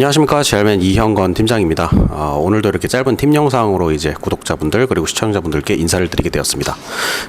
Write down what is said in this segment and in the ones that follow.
안녕하십니까 제알맨 이형건 팀장입니다. 아, 오늘도 이렇게 짧은 팀 영상으로 이제 구독자분들 그리고 시청자분들께 인사를 드리게 되었습니다.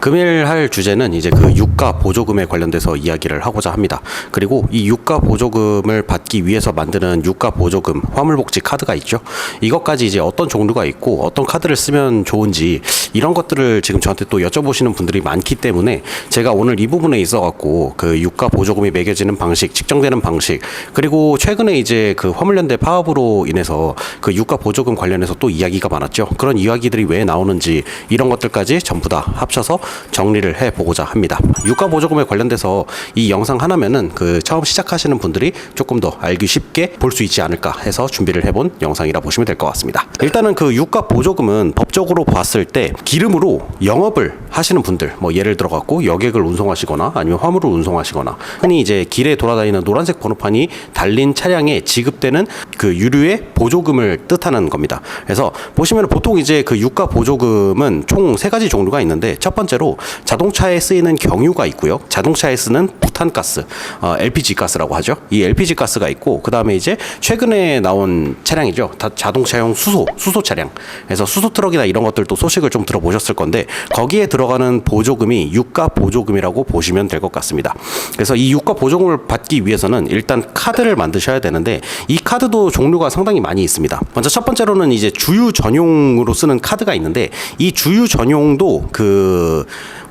금일 할 주제는 이제 그 유가 보조금에 관련돼서 이야기를 하고자 합니다. 그리고 이 유가 보조금을 받기 위해서 만드는 유가 보조금 화물복지 카드가 있죠. 이것까지 이제 어떤 종류가 있고 어떤 카드를 쓰면 좋은지 이런 것들을 지금 저한테 또 여쭤보시는 분들이 많기 때문에 제가 오늘 이 부분에 있어 갖고 그 유가 보조금이 매겨지는 방식, 측정되는 방식 그리고 최근에 이제 그 화물 연대 파업으로 인해서 그 유가 보조금 관련해서 또 이야기가 많았죠. 그런 이야기들이 왜 나오는지 이런 것들까지 전부 다 합쳐서 정리를 해 보고자 합니다. 유가 보조금에 관련돼서 이 영상 하나면은 그 처음 시작하시는 분들이 조금 더 알기 쉽게 볼 수 있지 않을까 해서 준비를 해본 영상이라 보시면 될 것 같습니다. 일단은 그 유가 보조금은 법적으로 봤을 때 기름으로 영업을 하시는 분들 뭐 예를 들어 갖고 여객을 운송하시거나 아니면 화물을 운송하시거나 흔히 이제 길에 돌아다니는 노란색 번호판이 달린 차량에 지급되는 그 유류의 보조금을 뜻하는 겁니다. 그래서 보시면 보통 이제 그 유가 보조금은 총 세 가지 종류가 있는데 첫 번째로 자동차에 쓰이는 경유가 있고요. 자동차에 쓰는 부탄가스, 어, LPG 가스라고 하죠. 이 LPG 가스가 있고 그 다음에 이제 최근에 나온 차량이죠. 다 자동차용 수소, 수소 차량. 그래서 수소 트럭이나 이런 것들도 소식을 좀 들어보셨을 건데 거기에 들어가는 보조금이 유가 보조금이라고 보시면 될 것 같습니다. 그래서 이 유가 보조금을 받기 위해서는 일단 카드를 만드셔야 되는데 이 카드 도 종류가 상당히 많이 있습니다. 먼저 첫 번째로는 이제 주유 전용으로 쓰는 카드가 있는데 이 주유 전용도 그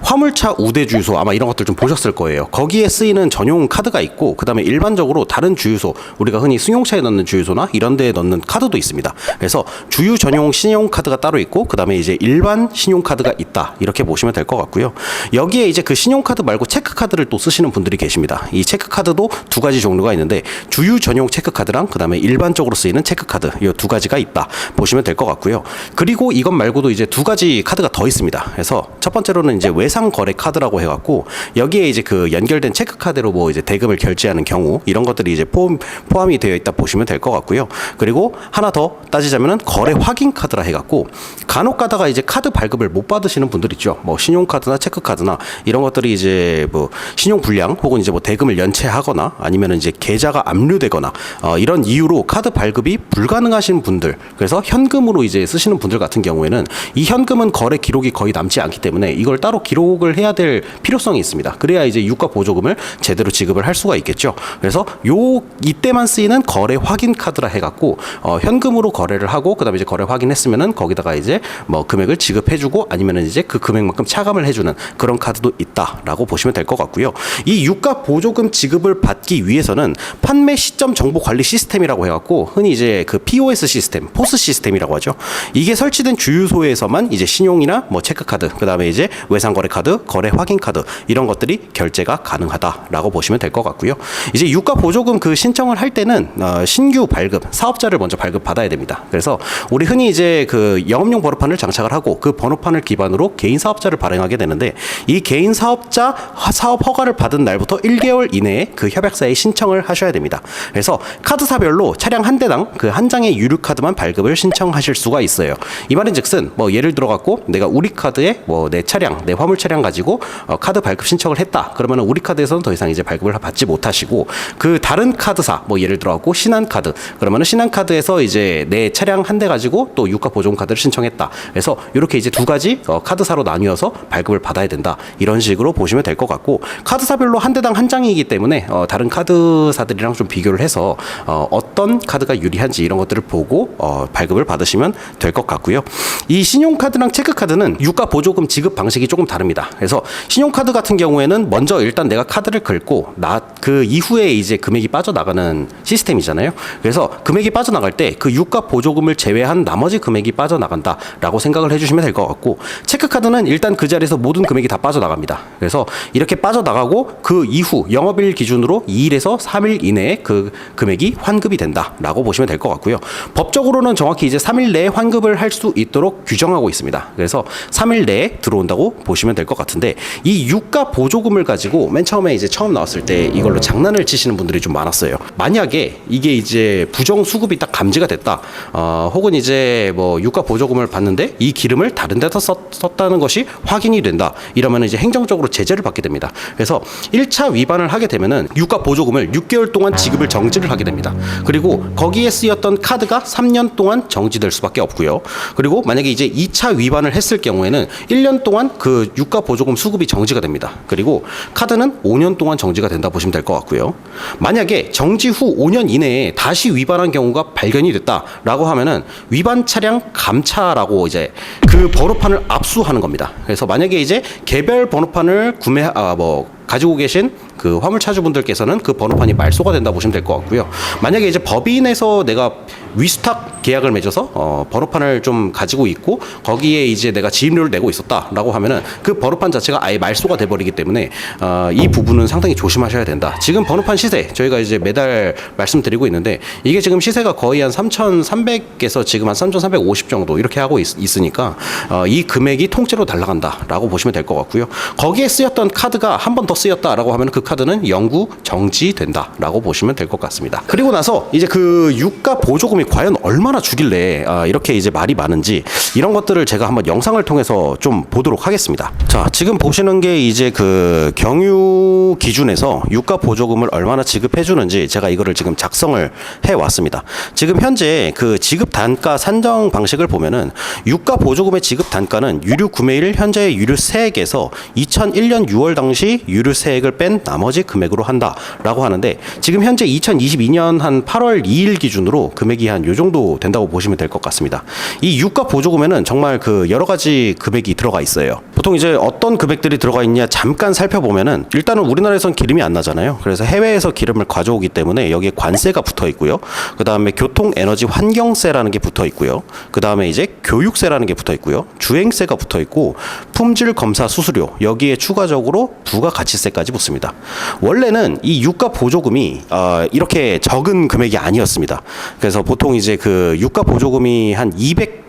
화물차 우대 주유소 아마 이런 것들 좀 보셨을 거예요. 거기에 쓰이는 전용 카드가 있고 그다음에 일반적으로 다른 주유소 우리가 흔히 승용차에 넣는 주유소나 이런 데에 넣는 카드도 있습니다. 그래서 주유 전용 신용 카드가 따로 있고 그다음에 이제 일반 신용 카드가 있다. 이렇게 보시면 될 것 같고요. 여기에 이제 그 신용 카드 말고 체크 카드를 또 쓰시는 분들이 계십니다. 이 체크 카드도 두 가지 종류가 있는데 주유 전용 체크 카드랑 그다음에 일반적으로 쓰이는 체크 카드 이 두 가지가 있다. 보시면 될 것 같고요. 그리고 이것 말고도 이제 두 가지 카드가 더 있습니다. 그래서 첫 번째로는 이제 외상 거래 카드라고 해갖고 여기에 이제 그 연결된 체크 카드로 뭐 이제 대금을 결제하는 경우 이런 것들이 이제 포함 포함이 되어 있다 보시면 될 것 같고요. 그리고 하나 더 따지자면은 거래 확인 카드라 해갖고 간혹 가다가 이제 카드 발급을 못 받으시는 분들 있죠. 뭐 신용카드나 체크카드나 이런 것들이 이제 뭐 신용 불량 혹은 이제 뭐 대금을 연체하거나 아니면은 이제 계좌가 압류되거나 어, 이런 이유로 카드 발급이 불가능하신 분들 그래서 현금으로 이제 쓰시는 분들 같은 경우에는 이 현금은 거래 기록이 거의 남지 않기 때문에 이걸 따로 기록 을 해야 될 필요성이 있습니다. 그래야 이제 유가 보조금을 제대로 지급을 할 수가 있겠죠. 그래서 요 이때만 쓰이는 거래 확인 카드라 해갖고 어, 현금으로 거래를 하고 그다음에 이제 거래 확인했으면은 거기다가 이제 뭐 금액을 지급해주고 아니면은 이제 그 금액만큼 차감을 해주는 그런 카드도 있다라고 보시면 될 것 같고요. 이 유가 보조금 지급을 받기 위해서는 판매 시점 정보 관리 시스템이라고 해갖고 흔히 이제 그 POS 시스템, 포스 시스템이라고 하죠. 이게 설치된 주유소에서만 이제 신용이나 뭐 체크카드, 그 다음에 이제 외상거래 카드, 거래 확인 카드 이런 것들이 결제가 가능하다라고 보시면 될 것 같고요. 이제 유가 보조금 그 신청을 할 때는 어, 신규 발급, 사업자를 먼저 발급 받아야 됩니다. 그래서 우리 흔히 이제 그 영업용 번호판을 장착을 하고 그 번호판을 기반으로 개인 사업자를 발행하게 되는데 이 개인 사업자 화- 사업 허가를 받은 날부터 1개월 이내에 그 협약사에 신청을 하셔야 됩니다. 그래서 카드사별로 차량 한 대당 그 한 장의 유료 카드만 발급을 신청하실 수가 있어요. 이 말인즉슨 뭐 예를 들어 갖고 내가 우리 카드에 뭐 내 차량, 내 화물 차량 가지고 어, 카드 발급 신청을 했다. 그러면 우리 카드에서는 더 이상 이제 발급을 받지 못하시고 그 다른 카드사 뭐 예를 들어 갖고 신한카드 그러면은 신한카드에서 이제 내 차량 한 대 가지고 또 유가 보조금 카드를 신청했다. 그래서 이렇게 이제 두 가지 어, 카드사로 나뉘어서 발급을 받아야 된다. 이런 식으로 보시면 될 것 같고 카드사별로 한 대당 한 장이기 때문에 어, 다른 카드사들이랑 좀 비교를 해서 어, 어떤 카드가 유리한지 이런 것들을 보고 어, 발급을 받으시면 될 것 같고요. 이 신용카드랑 체크카드는 유가 보조금 지급 방식이 조금 다릅니다. 그래서 신용카드 같은 경우에는 먼저 일단 내가 카드를 긁고 나 그 이후에 이제 금액이 빠져나가는 시스템이잖아요. 그래서 금액이 빠져나갈 때 그 유가 보조금을 제외한 나머지 금액이 빠져나간다라고 생각을 해주시면 될 것 같고 체크카드는 일단 그 자리에서 모든 금액이 다 빠져나갑니다. 그래서 이렇게 빠져나가고 그 이후 영업일 기준으로 2일에서 3일 이내에 그 금액이 환급이 된다라고 보시면 될 것 같고요. 법적으로는 정확히 이제 3일 내에 환급을 할 수 있도록 규정하고 있습니다. 그래서 3일 내에 들어온다고 보시면 보시면 될 것 같은데 이 유가 보조금을 가지고 맨 처음에 이제 처음 나왔을 때 이걸로 장난을 치시는 분들이 좀 많았어요. 만약에 이게 이제 부정 수급이 딱 감지가 됐다. 어, 혹은 이제 뭐 유가 보조금을 받는데 이 기름을 다른 데다 썼, 썼다는 것이 확인이 된다. 이러면 이제 행정적으로 제재를 받게 됩니다. 그래서 1차 위반을 하게 되면은 유가 보조금을 6개월 동안 지급을 정지를 하게 됩니다. 그리고 거기에 쓰였던 카드가 3년 동안 정지될 수밖에 없고요. 그리고 만약에 이제 2차 위반을 했을 경우에는 1년 동안 그 유가 보조금 수급이 정지가 됩니다. 그리고 카드는 5년 동안 정지가 된다 보시면 될 것 같고요. 만약에 정지 후 5년 이내에 다시 위반한 경우가 발견이 됐다라고 하면은 위반 차량 감차라고 이제 그 번호판을 압수하는 겁니다. 그래서 만약에 이제 개별 번호판을 구매 아뭐 가지고 계신 그 화물 차주분들께서는 그 번호판이 말소가 된다 보시면 될 것 같고요. 만약에 이제 법인에서 내가 위스탁 계약을 맺어서 어, 번호판을 좀 가지고 있고 거기에 이제 내가 지입료를 내고 있었다라고 하면은 그 번호판 자체가 아예 말소가 돼버리기 때문에 어, 이 부분은 상당히 조심하셔야 된다. 지금 번호판 시세 저희가 이제 매달 말씀드리고 있는데 이게 지금 시세가 거의 한 3,300에서 지금 한 3,350 정도 이렇게 하고 있, 으니까 어, 이 금액이 통째로 날라간다라고 보시면 될 것 같고요. 거기에 쓰였던 카드가 한 번 더 쓰였다라고 하면 그 카드는 영구 정지된다라고 보시면 될 것 같습니다. 그리고 나서 이제 그 유가 보조금이 과연 얼마나 주길래 아, 이렇게 이제 말이 많은지 이런 것들을 제가 한번 영상을 통해서 좀 보도록 하겠습니다. 자, 지금 보시는 게 이제 그 경유 기준에서 유가 보조금을 얼마나 지급해 주는지 제가 이거를 지금 작성을 해 왔습니다. 지금 현재 그 지급 단가 산정 방식을 보면은 유가 보조금의 지급 단가는 유류 구매일 현재의 유류 세액에서 2001년 6월 당시 유류 세액을 뺀 나머지 금액으로 한다라고 하는데 지금 현재 2022년 한 8월 2일 기준으로 금액이 한 요 정도 된다고 보시면 될 것 같습니다. 이 유가 보조금에는 정말 그 여러 가지 금액이 들어가 있어요. 보통 이제 어떤 금액들이 들어가 있냐 잠깐 살펴보면은 일단은 우리나라에선 기름이 안 나잖아요. 그래서 해외에서 기름을 가져오기 때문에 여기에 관세가 붙어 있고요. 그 다음에 교통 에너지 환경세라는 게 붙어 있고요. 그 다음에 이제 교육세라는 게 붙어 있고요. 주행세가 붙어 있고 품질 검사 수수료 여기에 추가적으로 부가 가치세까지 붙습니다. 원래는 이 유가 보조금이 어, 이렇게 적은 금액이 아니었습니다. 그래서 보통 이제 그 유가 보조금이 한 200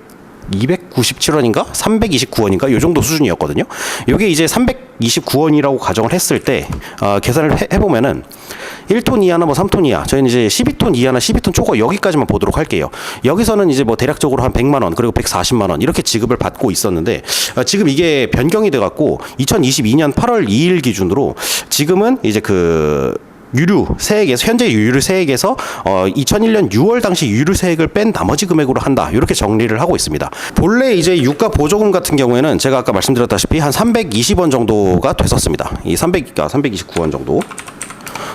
297원인가 329원인가 요 정도 수준이었거든요. 요게 이제 329원이라고 가정을 했을 때 어, 계산을 해, 해보면은 1톤 이하나 뭐 3톤 이하 저희는 이제 12톤 이하나 12톤 초과 여기까지만 보도록 할게요. 여기서는 이제 뭐 대략적으로 한 100만 원 그리고 140만 원 이렇게 지급을 받고 있었는데 어, 지금 이게 변경이 돼 갖고 2022년 8월 2일 기준으로 지금은 이제 그 유류 세액에서 현재 유류 세액에서 어 2001년 6월 당시 유류 세액을 뺀 나머지 금액으로 한다 이렇게 정리를 하고 있습니다. 본래 이제 유가 보조금 같은 경우에는 제가 아까 말씀드렸다시피 한 320원 정도가 됐었습니다. 이 300, 아, 329원 정도.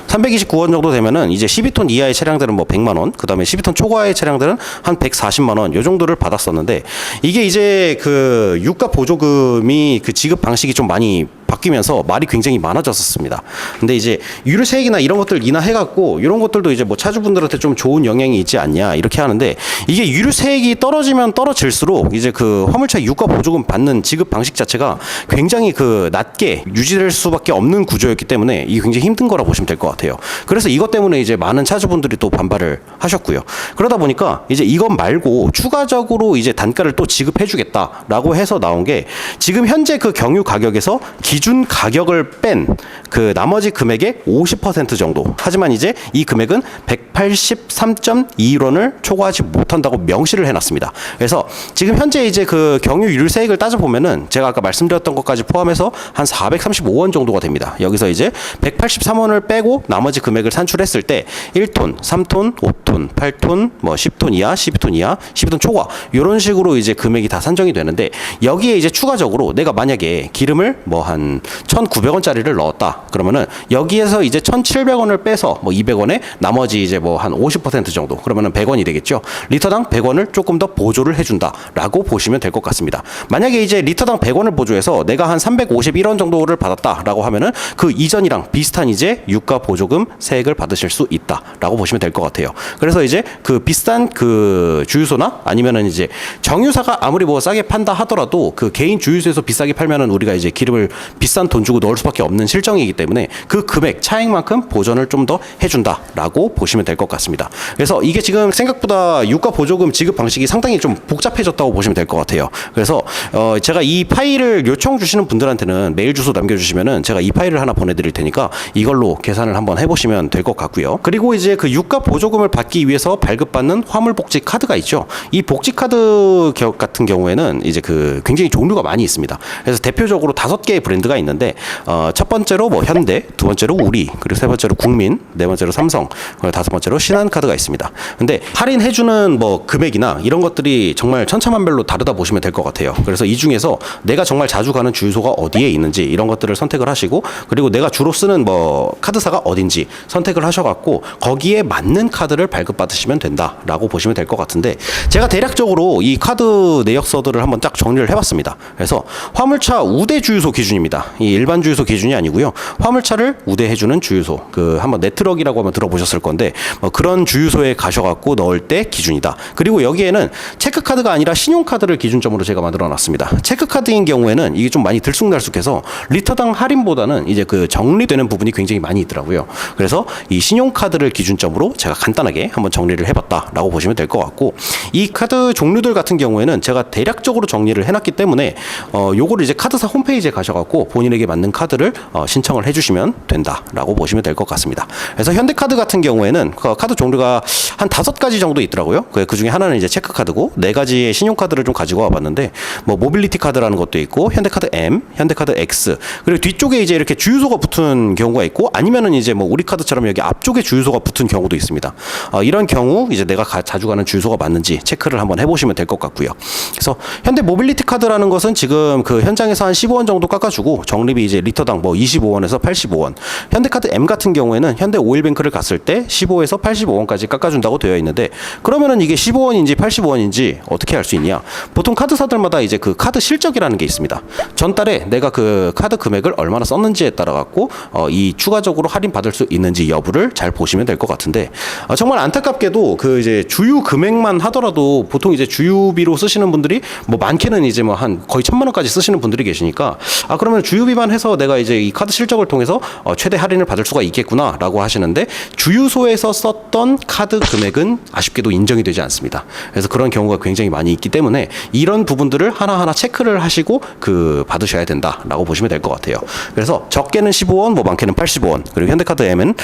329원 정도 되면은 이제 12톤 이하의 차량들은 뭐 100만 원, 그다음에 12톤 초과의 차량들은 한 140만 원 요 정도를 받았었는데 이게 이제 그 유가 보조금이 그 지급 방식이 좀 많이 바뀌면서 말이 굉장히 많아졌었습니다. 근데 이제 유류 세액이나 이런 것들 인하해 갖고 이런 것들도 이제 뭐 차주분들한테 좀 좋은 영향이 있지 않냐 이렇게 하는데 이게 유류 세액이 떨어지면 떨어질수록 이제 그 화물차 유가 보조금 받는 지급 방식 자체가 굉장히 그 낮게 유지될 수밖에 없는 구조였기 때문에 이게 굉장히 힘든 거라 보시면 될 것 같아요. 그래서 이것 때문에 이제 많은 차주분들이 또 반발을 하셨고요. 그러다 보니까 이제 이것 말고 추가적으로 이제 단가를 또 지급해 주겠다라고 해서 나온 게 지금 현재 그 경유 가격에서 기준 가격을 뺀 그 나머지 금액의 50% 정도. 하지만 이제 이 금액은 183.21원을 초과하지 못한다고 명시를 해놨습니다. 그래서 지금 현재 이제 그 경유 유류세액을 따져 보면은 제가 아까 말씀드렸던 것까지 포함해서 한 435원 정도가 됩니다. 여기서 이제 183원을 빼고 나머지 금액을 산출했을 때 1톤, 3톤, 5톤, 8톤, 뭐 10톤 이하, 12톤 이하, 12톤 초과 이런 식으로 이제 금액이 다 산정이 되는데 여기에 이제 추가적으로 내가 만약에 기름을 뭐한 1,900원짜리를 넣었다. 그러면은 여기에서 이제 1,700원을 빼서 뭐 200원에 나머지 이제 뭐 한 50% 정도 그러면은 100원이 되겠죠. 리터당 100원을 조금 더 보조를 해준다라고 보시면 될 것 같습니다. 만약에 이제 리터당 100원을 보조해서 내가 한 351원 정도를 받았다라고 하면은 그 이전이랑 비슷한 이제 유가 보조금 세액을 받으실 수 있다라고 보시면 될 것 같아요. 그래서 이제 그 비싼 그 주유소나 아니면은 이제 정유사가 아무리 뭐 싸게 판다 하더라도 그 개인 주유소에서 비싸게 팔면은 우리가 이제 기름을 비싼 돈 주고 넣을 수밖에 없는 실정이기 때문에 그 금액 차액만큼 보전을 좀 더 해준다라고 보시면 될 것 같습니다. 그래서 이게 지금 생각보다 유가 보조금 지급 방식이 상당히 좀 복잡해졌다고 보시면 될 것 같아요. 그래서 어 제가 이 파일을 요청 주시는 분들한테는 메일 주소 남겨주시면은 제가 이 파일을 하나 보내드릴 테니까 이걸로 계산을 한번 해보시면 될 것 같고요. 그리고 이제 그 유가 보조금을 받기 위해서 발급받는 화물복지 카드가 있죠. 이 복지 카드 겨- 같은 경우에는 이제 그 굉장히 종류가 많이 있습니다. 그래서 대표적으로 다섯 개의 브랜드 가 있는데 어, 첫 번째로 뭐 현대, 두 번째로 우리, 그리고 세 번째로 국민, 네 번째로 삼성, 그리고 다섯 번째로 신한카드가 있습니다. 근데 할인해주는 뭐 금액이나 이런 것들이 정말 천차만별로 다르다 보시면 될 것 같아요. 그래서 이 중에서 내가 정말 자주 가는 주유소가 어디에 있는지 이런 것들을 선택을 하시고 그리고 내가 주로 쓰는 뭐 카드사가 어딘지 선택을 하셔갖고 거기에 맞는 카드를 발급받으시면 된다라고 보시면 될 것 같은데 제가 대략적으로 이 카드 내역서들을 한번 딱 정리를 해봤습니다. 그래서 화물차 우대 주유소 기준입니다. 이 일반 주유소 기준이 아니고요. 화물차를 우대해주는 주유소. 그 한번 네트럭이라고 하면 들어보셨을 건데 뭐 그런 주유소에 가셔갖고 넣을 때 기준이다. 그리고 여기에는 체크카드가 아니라 신용카드를 기준점으로 제가 만들어놨습니다. 체크카드인 경우에는 이게 좀 많이 들쑥날쑥해서 리터당 할인보다는 이제 그 적립되는 부분이 굉장히 많이 있더라고요. 그래서 이 신용카드를 기준점으로 제가 간단하게 한번 정리를 해봤다라고 보시면 될 것 같고 이 카드 종류들 같은 경우에는 제가 대략적으로 정리를 해놨기 때문에 어 요거를 이제 카드사 홈페이지에 가셔갖고 본인에게 맞는 카드를 어, 신청을 해주시면 된다라고 보시면 될 것 같습니다. 그래서 현대카드 같은 경우에는 그 카드 종류가 한 다섯 가지 정도 있더라고요. 그, 그 중에 하나는 이제 체크카드고 네 가지의 신용카드를 좀 가지고 와봤는데 뭐 모빌리티 카드라는 것도 있고 현대카드 M, 현대카드 X 그리고 뒤쪽에 이제 이렇게 주유소가 붙은 경우가 있고 아니면은 이제 뭐 우리 카드처럼 여기 앞쪽에 주유소가 붙은 경우도 있습니다. 어, 이런 경우 이제 내가 가- 자주 가는 주유소가 맞는지 체크를 한번 해보시면 될 것 같고요. 그래서 현대 모빌리티 카드라는 것은 지금 그 현장에서 한 15원 정도 깎아주고 적립이 이제 리터당 뭐 25원에서 85원. 현대카드 M 같은 경우에는 현대 오일뱅크를 갔을 때 15에서 85원까지 깎아준다고 되어 있는데 그러면은 이게 15원인지 85원인지 어떻게 알 수 있냐? 보통 카드사들마다 이제 그 카드 실적이라는 게 있습니다. 전달에 내가 그 카드 금액을 얼마나 썼는지에 따라 갖고 어, 이 추가적으로 할인 받을 수 있는지 여부를 잘 보시면 될 것 같은데 어, 정말 안타깝게도 그 이제 주유 금액만 하더라도 보통 이제 주유비로 쓰시는 분들이 뭐 많게는 이제 뭐 한 거의 천만 원까지 쓰시는 분들이 계시니까 아 그러면 주유비만 해서 내가 이제 이 카드 실적을 통해서 어, 최대 할인을 받을 수가 있겠구나라고 하시는데 주유소에서 썼던 카드 금액은 아쉽게도 인정이 되지 않습니다. 그래서 그런 경우가 굉장히 많이 있기 때문에 이런 부분들을 하나하나 체크를 하시고 그 받으셔야 된다라고 보시면 될 것 같아요. 그래서 적게는 15원, 뭐 많게는 85원, 그리고 현대카드 M은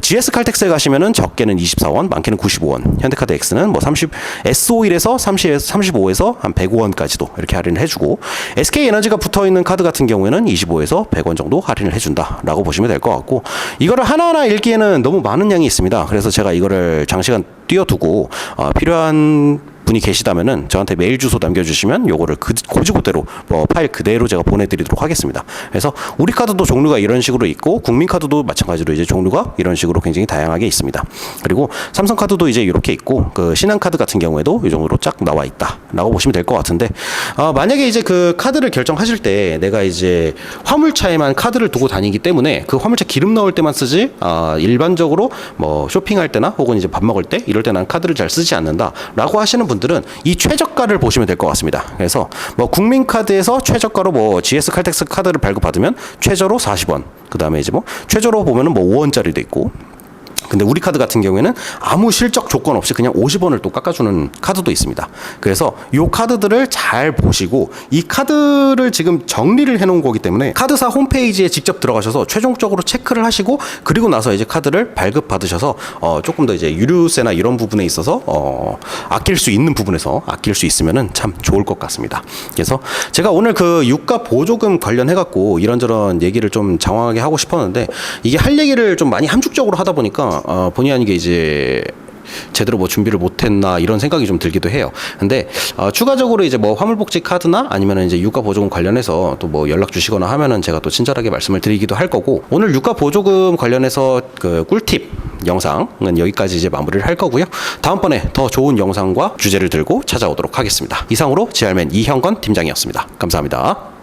GS 칼텍스에 가시면은 적게는 24원, 많게는 95원, 현대카드 X는 뭐 30, S51에서 30에서 35에서 한 105원까지도 이렇게 할인을 해주고 SK 에너지가 붙어 있는 카드 같은 경우에는 25에서 100원 정도 할인을 해준다라고 보시면 될 것 같고 이거를 하나하나 읽기에는 너무 많은 양이 있습니다. 그래서 제가 이거를 장시간 띄워두고 어, 필요한 분이 계시다면은 저한테 메일 주소 남겨주시면 요거를 그 고지고대로 뭐 파일 그대로 제가 보내드리도록 하겠습니다. 그래서 우리 카드도 종류가 이런 식으로 있고 국민 카드도 마찬가지로 이제 종류가 이런 식으로 굉장히 다양하게 있습니다. 그리고 삼성 카드도 이제 이렇게 있고 그 신한 카드 같은 경우에도 이 정도로 쫙 나와 있다라고 보시면 될 것 같은데 어, 만약에 이제 그 카드를 결정하실 때 내가 이제 화물차에만 카드를 두고 다니기 때문에 그 화물차 기름 넣을 때만 쓰지 아, 일반적으로 뭐 쇼핑할 때나 혹은 이제 밥 먹을 때 이럴 때 난 카드를 잘 쓰지 않는다라고 하시는 분 들은 이 최저가를 보시면 될 것 같습니다. 그래서 뭐 국민카드에서 최저가로 뭐 GS 칼텍스 카드를 발급받으면 최저로 40원. 그 다음에 이제 뭐 최저로 보면은 뭐 5원짜리도 있고 근데 우리 카드 같은 경우에는 아무 실적 조건 없이 그냥 50원을 또 깎아주는 카드도 있습니다. 그래서 요 카드들을 잘 보시고 이 카드를 지금 정리를 해놓은 거기 때문에 카드사 홈페이지에 직접 들어가셔서 최종적으로 체크를 하시고 그리고 나서 이제 카드를 발급 받으셔서 어 조금 더 이제 유류세나 이런 부분에 있어서 어 아낄 수 있는 부분에서 아낄 수 있으면은 참 좋을 것 같습니다. 그래서 제가 오늘 그 유가 보조금 관련해 갖고 이런저런 얘기를 좀 장황하게 하고 싶었는데 이게 할 얘기를 좀 많이 함축적으로 하다 보니까 어 본의 아니게 이제 제대로 뭐 준비를 못했나 이런 생각이 좀 들기도 해요. 근데 어, 추가적으로 이제 뭐 화물복지 카드나 아니면 이제 유가 보조금 관련해서 또 뭐 연락 주시거나 하면은 제가 또 친절하게 말씀을 드리기도 할 거고 오늘 유가 보조금 관련해서 그 꿀팁 영상은 여기까지 이제 마무리를 할 거고요. 다음번에 더 좋은 영상과 주제를 들고 찾아오도록 하겠습니다. 이상으로 지알맨 이형건 팀장이었습니다. 감사합니다.